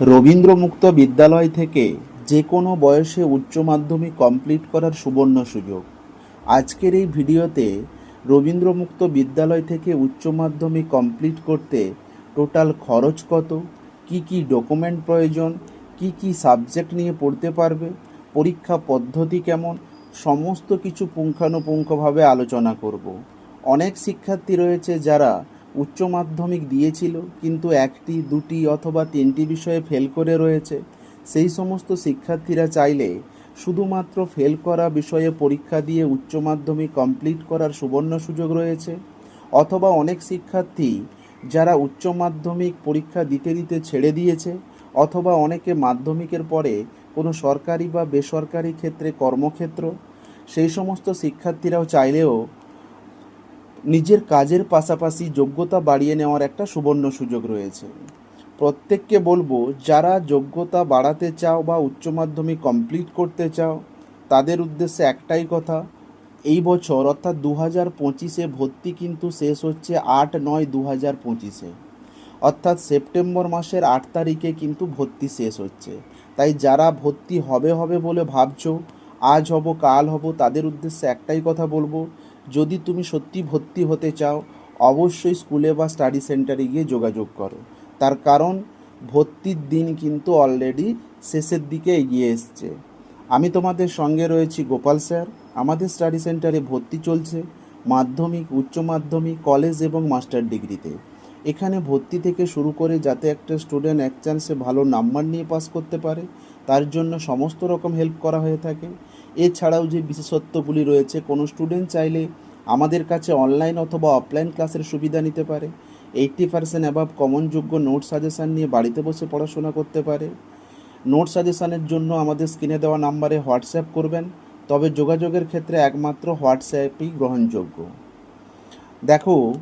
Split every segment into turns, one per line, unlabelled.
রবীন্দ্র মুক্ত বিদ্যালয় থেকে যে কোনো বয়সে উচ্চ মাধ্যমিক কমপ্লিট করার সুবর্ণ সুযোগ। আজকের এই ভিডিওতে রবীন্দ্র মুক্ত বিদ্যালয় থেকে উচ্চ মাধ্যমিক কমপ্লিট করতে টোটাল খরচ কত, কি কি ডকুমেন্ট প্রয়োজন, কি কি সাবজেক্ট নিয়ে পড়তে পারবে, পরীক্ষা পদ্ধতি কেমন, সমস্ত কিছু পুঙ্খানুপুঙ্খভাবে আলোচনা করব। অনেক শিক্ষার্থী রয়েছে যারা উচ্চ মাধ্যমিক দিয়েছিল, কিন্তু একটি, দুটি অথবা তিনটি বিষয়ে ফেল করে রয়েছে। সেই সমস্ত শিক্ষার্থীরা চাইলে শুধুমাত্র ফেল করা বিষয়ে পরীক্ষা দিয়ে উচ্চ মাধ্যমিক কমপ্লিট করার সুবর্ণ সুযোগ রয়েছে, অথবা অনেক শিক্ষার্থী যারা উচ্চ মাধ্যমিক পরীক্ষা দিতে দিতে ছেড়ে দিয়েছে, অথবা অনেকে মাধ্যমিকের পরে কোনো সরকারি বা বেসরকারি ক্ষেত্রে কর্মক্ষেত্র। সেই সমস্ত শিক্ষার্থীরাও চাইলেও নিজের কাজের পাশাপাশি যোগ্যতা বাড়িয়ে নেওয়ার একটা সুবর্ণ সুযোগ রয়েছে। প্রত্যেককে বলব, যারা যোগ্যতা বাড়াতে চাও বা উচ্চ মাধ্যমিক কমপ্লিট করতে চাও, তাদের উদ্দেশ্যে একটাই কথা, এই বছর অর্থাৎ দু হাজার পঁচিশে ভর্তি কিন্তু শেষ হচ্ছে আট নয় দু হাজার পঁচিশে। অর্থাৎ সেপ্টেম্বর মাসের আট তারিখে কিন্তু ভর্তি শেষ হচ্ছে। তাই যারা ভর্তি হবে হবে বলে ভাবছ, আজ হব, কাল হব, তাদের উদ্দেশ্যে একটাই কথা বলব যদি তুমি সত্যি ভর্তি হতে চাও, অবশ্যই স্কুলে বা স্টাডি সেন্টারে গিয়ে যোগাযোগ করো। তার কারণ, ভর্তির দিন কিন্তু অলরেডি শেষের দিকে এগিয়ে এসছে। আমি তোমাদের সঙ্গে রয়েছি গোপাল স্যার। আমাদের স্টাডি সেন্টারে ভর্তি চলছে মাধ্যমিক, উচ্চ মাধ্যমিক, কলেজ এবং মাস্টার ডিগ্রিতে। এখানে ভর্তি থেকে শুরু করে যাতে একটা স্টুডেন্ট এক চান্সে ভালো নাম্বার নিয়ে পাস করতে পারে, তার জন্য সমস্ত রকম হেল্প করা হয়ে থাকে। এছাড়াও যে বিশেষত্বগুলি রয়েছে, কোনো স্টুডেন্ট চাইলে আমাদের কাছে অনলাইন অথবা অফলাইন ক্লাসের সুবিধা নিতে পারে। এইট্টি পার্সেন্ট অ্যাবাভ কমনযোগ্য নোট সাজেশান নিয়ে বাড়িতে বসে পড়াশোনা করতে পারে। নোট সাজেশানের জন্য আমাদের স্ক্রিনে দেওয়া নাম্বারে হোয়াটসঅ্যাপ করবেন। তবে যোগাযোগের ক্ষেত্রে একমাত্র হোয়াটসঅ্যাপই গ্রহণযোগ্য। দেখো,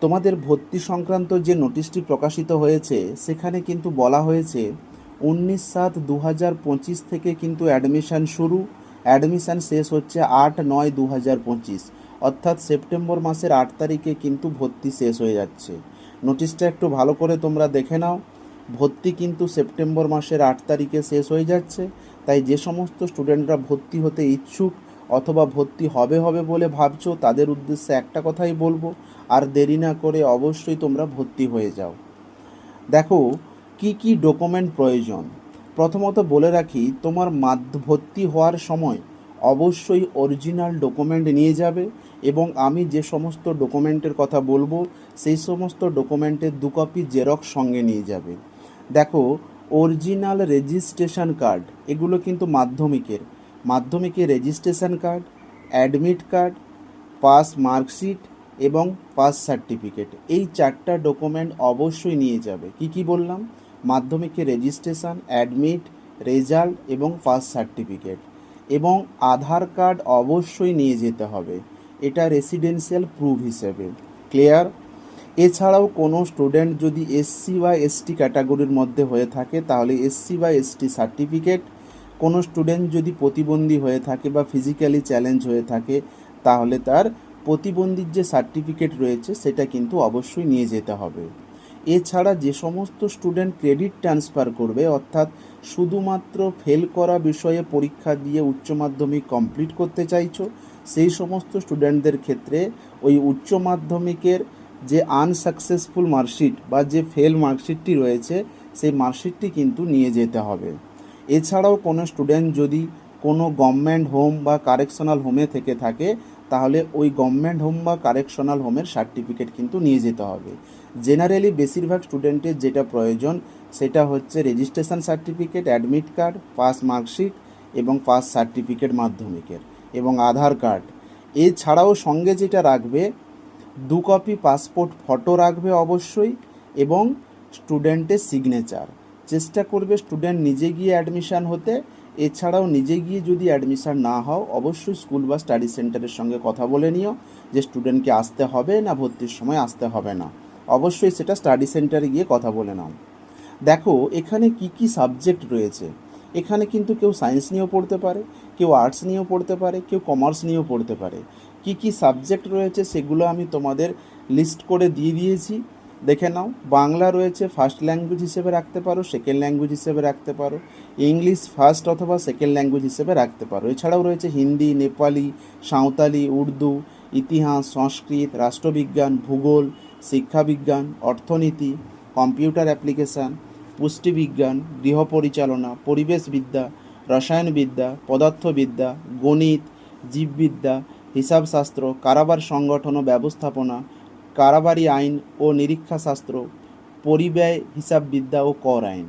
তোমাদের ভর্তি সংক্রান্ত যে নোটিশটি প্রকাশিত হয়েছে, সেখানে কিন্তু বলা হয়েছে, উনিশ সাত দু হাজার পঁচিশ থেকে কিন্তু অ্যাডমিশান শুরু। অ্যাডমিশান শেষ হচ্ছে আট নয় দু হাজার পঁচিশ। অর্থাৎ সেপ্টেম্বর মাসের আট তারিখে কিন্তু ভর্তি শেষ হয়ে যাচ্ছে। নোটিশটা একটু ভালো করে তোমরা দেখে নাও। ভর্তি কিন্তু সেপ্টেম্বর মাসের আট তারিখে শেষ হয়ে যাচ্ছে। তাই যে সমস্ত স্টুডেন্টরা ভর্তি হতে ইচ্ছুক অথবা ভর্তি হবে হবে বলে ভাবছ, তাদের উদ্দেশ্যে একটা কথাই বলব, আর দেরি না করে অবশ্যই তোমরা ভর্তি হয়ে যাও। দেখো, কি কি ডকুমেন্ট প্রয়োজন? প্রথমত বলে রাখি, তোমার মাধ্য ভর্তি হওয়ার সময় অবশ্যই অরিজিনাল ডকুমেন্ট নিয়ে যাবে এবং আমি যে সমস্ত ডকুমেন্টের কথা বলব, সেই সমস্ত ডকুমেন্টের দু কপি জেরক্স সঙ্গে নিয়ে যাবে। দেখো অরিজিনাল রেজিস্ট্রেশন কার্ড এগুলো কিন্তু মাধ্যমিকের। মাধ্যমিকের registration card admit card pass marksheet এবং পাস সার্টিফিকেট এই চারটা ডকুমেন্ট অবশ্যই নিয়ে যাবে। কি কি বললাম? মাধ্যমিকের রেজিস্ট্রেশন অ্যাডমিট রেজাল্ট এবং পাস সার্টিফিকেট এবং আধার কার্ড অবশ্যই নিয়ে যেতে হবে। এটা রেসিডেন্সিয়াল প্রুফ হিসেবে। ক্লিয়ার এছাড়াও কোনো স্টুডেন্ট যদি এসসি বা এসটি ক্যাটাগরির মধ্যে হয়ে থাকে, তাহলে এসসি বা এসটি সার্টিফিকেট কোনো স্টুডেন্ট যদি প্রতিবন্ধী হয়ে থাকে বা ফিজিক্যালি চ্যালেঞ্জ হয়ে থাকে, তাহলে তার প্রতিবন্ধীর যে সার্টিফিকেট রয়েছে, সেটা কিন্তু অবশ্যই নিয়ে যেতে হবে। এছাড়া যে সমস্ত স্টুডেন্ট ক্রেডিট ট্রান্সফার করবে, অর্থাৎ শুধুমাত্র ফেল করা বিষয়ে পরীক্ষা দিয়ে উচ্চ মাধ্যমিক কমপ্লিট করতে চাইছো, সেই সমস্ত স্টুডেন্টদের ক্ষেত্রে ওই উচ্চ মাধ্যমিকের যে আনসাকসেসফুল মার্কশিট বা যে ফেল মার্কশিটটি রয়েছে, সেই মার্কশিটটি কিন্তু নিয়ে যেতে হবে। এছাড়াও কোনো স্টুডেন্ট যদি কোনো গভর্নমেন্ট হোম বা কারেকশনাল হোমে থেকে থাকে, তাহলে ওই গভর্নমেন্ট হোম বা কারেকশনাল হোমের সার্টিফিকেট কিন্তু নিয়ে যেতে হবে। জেনারেলি বেশিরভাগ স্টুডেন্টের যেটা প্রয়োজন, সেটা হচ্ছে registration certificate admit card pass marksheet এবং পাস সার্টিফিকেট মাধ্যমিকের এবং আধার কার্ড এছাড়াও সঙ্গে যেটা রাখবে, দু কপি পাসপোর্ট ফটো রাখবে অবশ্যই এবং স্টুডেন্টের সিগনেচার চেষ্টা করবে স্টুডেন্ট নিজে গিয়ে অ্যাডমিশান হতে। এছাড়াও নিজে গিয়ে যদি অ্যাডমিশান না হও, অবশ্যই স্কুল বা স্টাডি সেন্টারের সঙ্গে কথা বলে নিও যে স্টুডেন্টকে আসতে হবে না, ভর্তির সময় আসতে হবে না। অবশ্যই সেটা স্টাডি সেন্টারে গিয়ে কথা বলে নাও। দেখো, এখানে কি কি সাবজেক্ট রয়েছে? এখানে কিন্তু কেউ সায়েন্স নিয়েও পড়তে পারে, কেউ আর্টস নিয়েও পড়তে পারে, কেউ কমার্স নিয়েও পড়তে পারে। কি কি সাবজেক্ট রয়েছে সেগুলো আমি তোমাদের লিস্ট করে দিয়ে দিয়েছি। দেখে নাও, বাংলা রয়েছে ফার্স্ট ল্যাঙ্গুয়েজ হিসেবে রাখতে পারো সেকেন্ড ল্যাঙ্গুয়েজ হিসেবে রাখতে পারো ইংলিশ ফার্স্ট অথবা সেকেন্ড ল্যাঙ্গুয়েজ হিসেবে রাখতে পারো। এছাড়াও রয়েছে হিন্দি, নেপালি, সাঁওতালি, উর্দু, ইতিহাস, সংস্কৃত, রাষ্ট্রবিজ্ঞান, ভূগোল শিক্ষাবিজ্ঞান অর্থনীতি, কম্পিউটার অ্যাপ্লিকেশান পুষ্টিবিজ্ঞান গৃহ পরিচালনা পরিবেশবিদ্যা রসায়নবিদ্যা পদার্থবিদ্যা, গণিত, জীববিদ্যা, হিসাবশাস্ত্র, কারাবার সংগঠন ও ব্যবস্থাপনা, কারাবারি আইন ও নিরীক্ষাশাস্ত্র, পরিব্যয়, হিসাববিদ্যা ও কর আইন।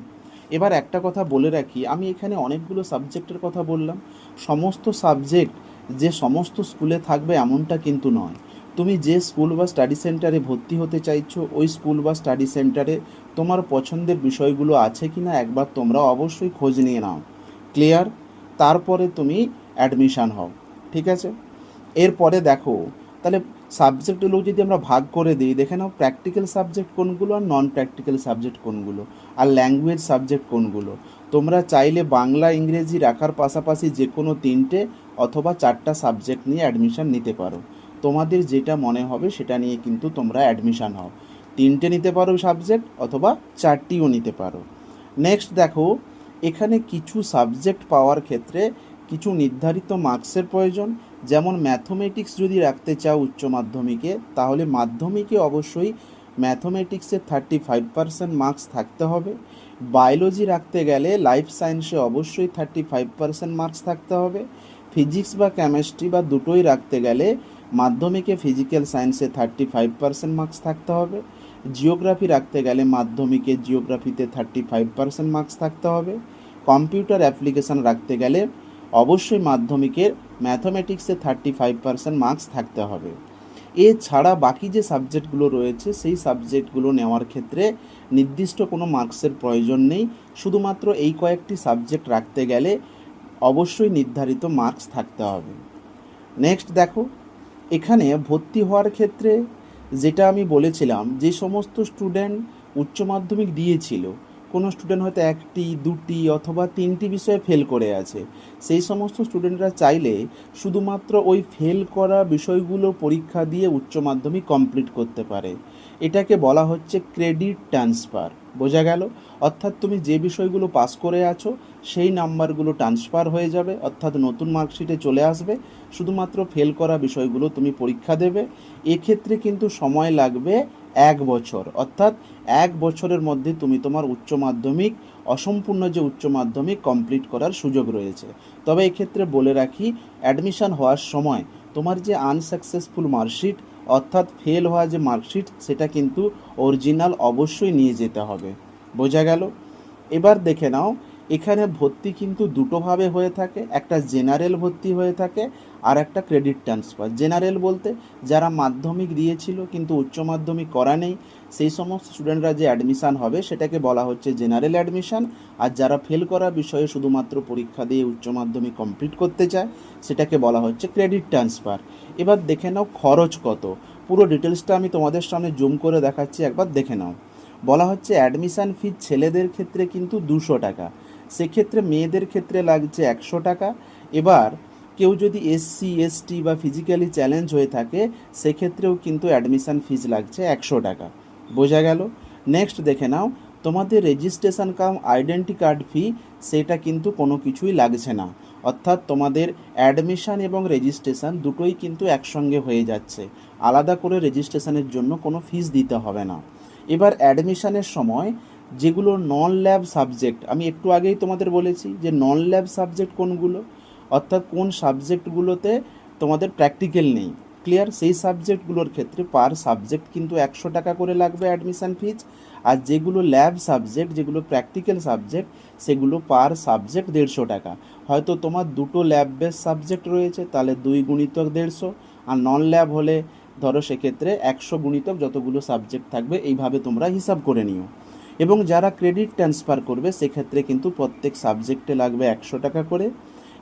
এবার একটা কথা বলে রাখি, আমি এখানে অনেকগুলো সাবজেক্টের কথা বললাম। সমস্ত সাবজেক্ট যে সমস্ত স্কুলে থাকবে এমনটা কিন্তু নয়। তুমি যে স্কুল বা স্টাডি সেন্টারে ভর্তি হতে চাইছো, ওই স্কুল বা স্টাডি সেন্টারে তোমার পছন্দের বিষয়গুলো আছে কি না একবার তোমরা অবশ্যই খোঁজ নিয়ে নাও। ক্লিয়ার তারপরে তুমি অ্যাডমিশান হও। ঠিক আছে? এরপরে দেখো, তাহলে সাবজেক্টগুলো যদি আমরা ভাগ করে দিই, দেখে নাও প্র্যাকটিক্যাল সাবজেক্ট কোনগুলো আর নন প্র্যাকটিক্যাল সাবজেক্ট কোনগুলো, আর ল্যাঙ্গুয়েজ সাবজেক্ট কোনগুলো। তোমরা চাইলে বাংলা, ইংরেজি রাখার পাশাপাশি যে কোনো তিনটে অথবা চারটা সাবজেক্ট নিয়ে অ্যাডমিশান নিতে পারো। তোমাদের যেটা মনে হবে সেটা নিয়ে কিন্তু তোমরা অ্যাডমিশান হও। তিনটে নিতে পারো সাবজেক্ট অথবা চারটিও নিতে পারো। নেক্সট দেখো, এখানে কিছু সাবজেক্ট পাওয়ার ক্ষেত্রে কিছু নির্ধারিত মার্কসের প্রয়োজন। যেমন ম্যাথমেটিক্স যদি রাখতে চাও উচ্চ মাধ্যমিকে, তাহলে মাধ্যমিকে অবশ্যই ম্যাথমেটিক্সে থার্টি ফাইভ পার্সেন্ট মার্কস থাকতে হবে। বায়োলজি রাখতে গেলে লাইফ সায়েন্সে অবশ্যই থার্টি ফাইভ পার্সেন্ট মার্কস থাকতে হবে। ফিজিক্স বা কেমিস্ট্রি বা দুটোই রাখতে গেলে মাধ্যমিকে ফিজিক্যাল সায়েন্সে থার্টি ফাইভ পার্সেন্ট মার্কস থাকতে হবে। জিওগ্রাফি রাখতে গেলে মাধ্যমিকে জিওগ্রাফিতে থার্টি ফাইভ পার্সেন্ট মার্কস থাকতে হবে। কম্পিউটার অ্যাপ্লিকেশান রাখতে গেলে অবশ্যই মাধ্যমিকের ম্যাথমেটিক্সে থার্টি ফাইভ পার্সেন্ট মার্কস থাকতে হবে। এছাড়া বাকি যে সাবজেক্টগুলো রয়েছে, সেই সাবজেক্টগুলো নেওয়ার ক্ষেত্রে নির্দিষ্ট কোনো মার্কসের প্রয়োজন নেই। শুধুমাত্র এই কয়েকটি সাবজেক্ট রাখতে গেলে অবশ্যই নির্ধারিত মার্কস থাকতে হবে। নেক্সট দেখো এখানে ভর্তি হওয়ার ক্ষেত্রে যেটা আমি বলেছিলাম, যে সমস্ত স্টুডেন্ট উচ্চ মাধ্যমিক দিয়েছিল, কোনো স্টুডেন্ট হয়তো একটি, দুটি অথবা তিনটি বিষয়ে ফেল করে আছে। সেই সমস্ত স্টুডেন্টরা চাইলে শুধুমাত্র ওই ফেল করা বিষয়গুলো পরীক্ষা দিয়ে উচ্চ মাধ্যমিক কমপ্লিট করতে পারে। এটাকে বলা হচ্ছে ক্রেডিট ট্রান্সফার বোঝা গেল। অর্থাৎ তুমি যে বিষয়গুলো পাস করে আছো, সেই নাম্বারগুলো ট্রান্সফার হয়ে যাবে। অর্থাৎ নতুন মার্কশিটে চলে আসবে। শুধুমাত্র ফেল করা বিষয়গুলো তুমি পরীক্ষা দেবে। এক্ষেত্রে কিন্তু সময় লাগবে এক বছর। অর্থাৎ এক বছরের মধ্যে তুমি তোমার উচ্চ মাধ্যমিক, অসম্পূর্ণ যে উচ্চ মাধ্যমিক কমপ্লিট করার সুযোগ রয়েছে। তবে এক্ষেত্রে বলে রাখি অ্যাডমিশন হওয়ার সময় তোমার যে আনসাকসেসফুল মার্কশিট অর্থাৎ ফেল হওয়া যে মার্কশিট সেটা কিন্তু অরিজিনাল অবশ্যই নিয়ে যেতে হবে। বোঝা গেল? এবার দেখে নাও এখানে ভর্তি কিন্তু দুটোভাবে হয়ে থাকে, একটা জেনারেল ভর্তি হয়ে থাকে আর একটা ক্রেডিট ট্রান্সফার। জেনারেল বলতে যারা মাধ্যমিক দিয়েছিল কিন্তু উচ্চ মাধ্যমিক করা নেই, সেই সমস্ত স্টুডেন্টরা যে অ্যাডমিশান হবে সেটাকে বলা হচ্ছে জেনারেল অ্যাডমিশান আর যারা ফেল করা বিষয়ে শুধুমাত্র পরীক্ষা দিয়ে উচ্চ মাধ্যমিক কমপ্লিট করতে চায়, সেটাকে বলা হচ্ছে ক্রেডিট ট্রান্সফার। এবার দেখে নাও খরচ কত। পুরো ডিটেলসটা আমি তোমাদের সামনে জুম করে দেখাচ্ছি, একবার দেখে নাও। বলা হচ্ছে অ্যাডমিশান ফি ছেলেদের ক্ষেত্রে কিন্তু দুশো টাকা। সেক্ষেত্রে মেয়েদের ক্ষেত্রে লাগছে একশো টাকা। এবার কেউ যদি এসসি এসটি বা ফিজিক্যালি চ্যালেঞ্জ হয়ে থাকে, সেক্ষেত্রেও কিন্তু অ্যাডমিশান ফিজ লাগছে একশো টাকা। বোঝা গেল? নেক্সট দেখে নাও, তোমাদের registration cum identity card fee সেটা কিন্তু কোনো কিছুই লাগছে না। অর্থাৎ তোমাদের অ্যাডমিশান এবং রেজিস্ট্রেশন দুটোই কিন্তু একসঙ্গে হয়ে যাচ্ছে। আলাদা করে রেজিস্ট্রেশনের জন্য কোনো ফিস দিতে হবে না। এবার অ্যাডমিশানের সময় যেগুলো নন ল্যাব সাবজেক্ট আমি একটু আগেই তোমাদের বলেছি যে নন ল্যাব সাবজেক্ট কোনগুলো? অর্থাৎ কোন সাবজেক্টগুলোতে তোমাদের প্র্যাকটিক্যাল নেই। ক্লিয়ার সেই সাবজেক্টগুলোর ক্ষেত্রে পার সাবজেক্ট কিন্তু একশো টাকা করে লাগবে অ্যাডমিশান ফিজ আর যেগুলো ল্যাব সাবজেক্ট যেগুলো প্র্যাকটিক্যাল সাবজেক্ট সেগুলো পার সাবজেক্ট দেড়শো টাকা। হয়তো তোমার দুটো ল্যাব বেস সাবজেক্ট রয়েছে, তাহলে দুই গুণিতক দেড়শো, আর নন ল্যাব হলে ধরো সেক্ষেত্রে একশো গুণিতক যতগুলো সাবজেক্ট থাকবে, এইভাবে তোমরা হিসাব করে নিও। এবং যারা ক্রেডিট ট্রান্সফার করবে, সেক্ষেত্রে কিন্তু প্রত্যেক সাবজেক্টে লাগবে একশো টাকা করে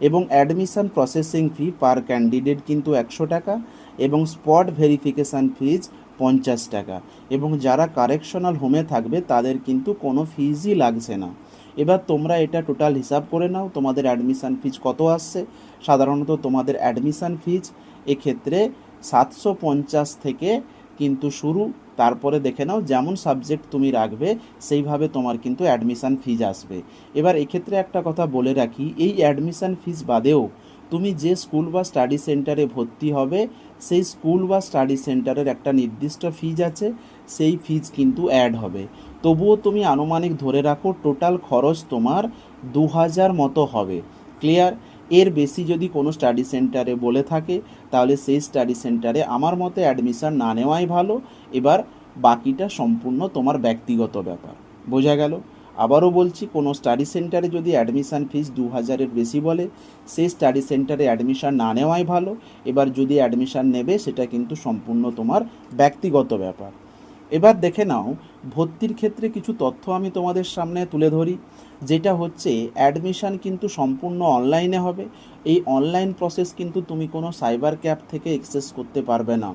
এবং admission processing fee per candidate কিন্তু একশো টাকা এবং স্পট ভেরিফিকেশান ফিজ পঞ্চাশ টাকা। এবং যারা কারেকশনাল হোমে থাকবে, তাদের কিন্তু কোনো ফিজই লাগছে না। এবার তোমরা এটা টোটাল হিসাব করে নাও, তোমাদের অ্যাডমিশান ফিজ কত আসছে। সাধারণত তোমাদের অ্যাডমিশান ফিজ এক্ষেত্রে সাতশো পঞ্চাশ থেকে কিন্তু শুরু তারপরে দেখে নাও যেমন সাবজেক্ট তুমি রাখবে, সেইভাবে তোমার কিন্তু অ্যাডমিশান ফিজ আসবে। এবার এক্ষেত্রে একটা কথা বলে রাখি, এই অ্যাডমিশান ফিজ বাদেও তুমি যে স্কুল বা স্টাডি সেন্টারে ভর্তি হবে, সেই স্কুল বা স্টাডি সেন্টারের একটা নির্দিষ্ট ফিজ আছে, সেই ফিজ কিন্তু অ্যাড হবে। তবুও তুমি আনুমানিক ধরে রাখো টোটাল খরচ তোমার দু হাজার মতো হবে। ক্লিয়ার এর বেশি যদি কোনো স্টাডি সেন্টারে বলে থাকে তাহলে সেই স্টাডি সেন্টারে আমার মতে অ্যাডমিশান না নেওয়াই ভালো। এবার বাকিটা সম্পূর্ণ তোমার ব্যক্তিগত ব্যাপার। বোঝা গেল? আবারও বলছি, কোনো স্টাডি সেন্টারে যদি অ্যাডমিশান ফিস দু হাজারের বেশি বলে, সেই স্টাডি সেন্টারে অ্যাডমিশান না নেওয়াই ভালো। এবার যদি অ্যাডমিশান নেবে, সেটা কিন্তু সম্পূর্ণ তোমার ব্যক্তিগত ব্যাপার। এবার দেখে নাও, ভর্তির ক্ষেত্রে কিছু তথ্য আমি তোমাদের সামনে তুলে ধরি, যেটা হচ্ছে অ্যাডমিশান কিন্তু সম্পূর্ণ অনলাইনে হবে। এই অনলাইন প্রসেস কিন্তু তুমি কোনো সাইবার ক্যাব থেকে এক্সেস করতে পারবে না।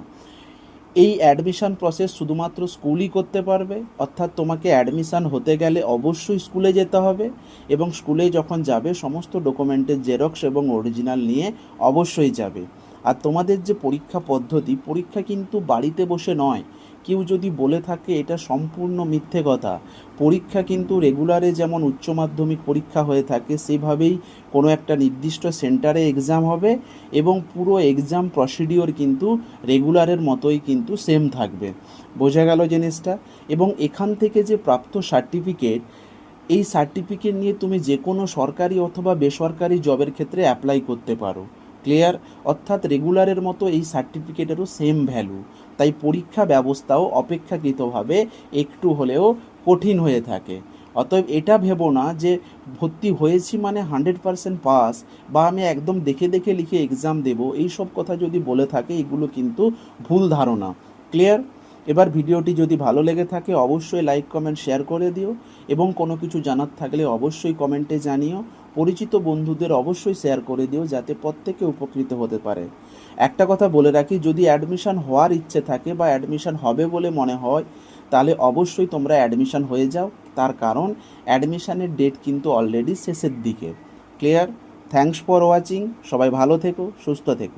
এই অ্যাডমিশান প্রসেস শুধুমাত্র স্কুলই করতে পারবে, অর্থাৎ তোমাকে অ্যাডমিশান হতে গেলে অবশ্যই স্কুলে যেতে হবে এবং স্কুলে যখন যাবে, সমস্ত ডকুমেন্টের জেরক্স এবং অরিজিনাল নিয়ে অবশ্যই যাবে। আর তোমাদের যে পরীক্ষা পদ্ধতি, পরীক্ষা কিন্তু বাড়িতে বসে নয় কেউ যদি বলে থাকে এটা সম্পূর্ণ মিথ্যে কথা। পরীক্ষা কিন্তু রেগুলারে যেমন উচ্চ মাধ্যমিক পরীক্ষা হয়ে থাকে, সেভাবেই কোনো একটা নির্দিষ্ট সেন্টারে এক্সাম হবে এবং পুরো এক্সাম প্রসিডিওর কিন্তু রেগুলারের মতোই কিন্তু সেম থাকবে। বোঝা গেল জিনিসটা? এবং এখান থেকে যে প্রাপ্ত সার্টিফিকেট এই সার্টিফিকেট নিয়ে তুমি যে কোনো সরকারি অথবা বেসরকারি জবের ক্ষেত্রে অ্যাপ্লাই করতে পারো। ক্লিয়ার অর্থাৎ রেগুলারের মতো এই সার্টিফিকেটেরও সেম ভ্যালু তাই পরীক্ষা ব্যবস্থাও অপেক্ষাকৃতভাবে একটু হলেও কঠিন হয়ে থাকে। অতএব এটা ভেবো না যে ভর্তি হয়েছি মানে হান্ড্রেড পারসেন্ট পাস বা আমি একদম দেখে দেখে লিখে এক্সাম দেবো এই সব কথা যদি বলে থাকে, এগুলো কিন্তু ভুল ধারণা। ক্লিয়ার এবার ভিডিওটি যদি ভালো লেগে থাকে, অবশ্যই লাইক কমেন্ট শেয়ার করে দিও এবং কোনো কিছু জানার থাকলে অবশ্যই কমেন্টে জানিও। পরিচিত বন্ধুদের অবশ্যই শেয়ার করে দিও যাতে প্রত্যেকে উপকৃত হতে পারে। একটা কথা বলে রাখি, যদি অ্যাডমিশন হওয়ার ইচ্ছে থাকে বা অ্যাডমিশন হবে বলে মনে হয়, তাহলে অবশ্যই তোমরা অ্যাডমিশন হয়ে যাও। তার কারণ অ্যাডমিশানের ডেট কিন্তু অলরেডি শেষের দিকে। ক্লিয়ার থ্যাঙ্কস ফর ওয়াচিং সবাই ভালো থেকো, সুস্থ থেকো।